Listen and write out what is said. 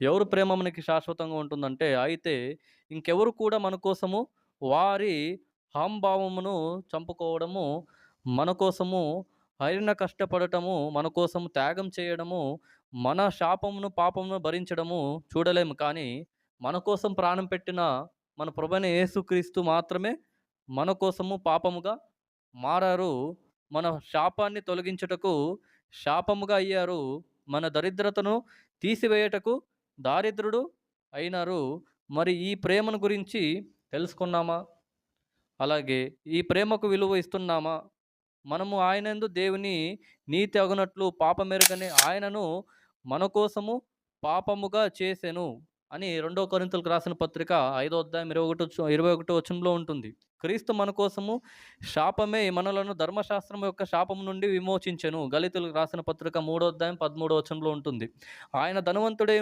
ఎవరు ప్రేమ మనకి శాశ్వతంగా ఉంటుందంటే అయితే ఇంకెవరు కూడా మన కోసము వారి హాంభావమును చంపుకోవడము మన కోసము హరిన కష్టపడటము మన కోసము త్యాగం చేయడము మన శాపమును పాపమును భరించడము చూడలేము. కానీ మన కోసం ప్రాణం పెట్టిన మన ప్రభుని యేసుక్రీస్తు మాత్రమే మన కోసము పాపముగా మారారు. మన శాపాన్ని తొలగించుటకు శాపముగా అయ్యారు. మన దరిద్రతను తీసివేయటకు దారిద్రుడు అయినారు. మరి ఈ ప్రేమను గురించి తెలుసుకున్నామా? అలాగే ఈ ప్రేమకు విలువ ఇస్తున్నామా? మనము ఆయనందు దేవుని నీతి అగునట్లు పాపమెరుగని ఆయనను మన కోసము పాపముగా చేసెను అని రెండో కొరింతలకు రాసిన పత్రిక ఐదో అధ్యాయం ఇరవై ఒకటి ఇరవై ఒకటి వచనంలో ఉంటుంది. క్రీస్తు మన కోసము శాపమే మనలను ధర్మశాస్త్రం యొక్క శాపం నుండి విమోచించెను. గలితులకు రాసిన పత్రిక మూడో అధ్యాయం పదమూడో వచనంలో ఉంటుంది. ఆయన ధనవంతుడే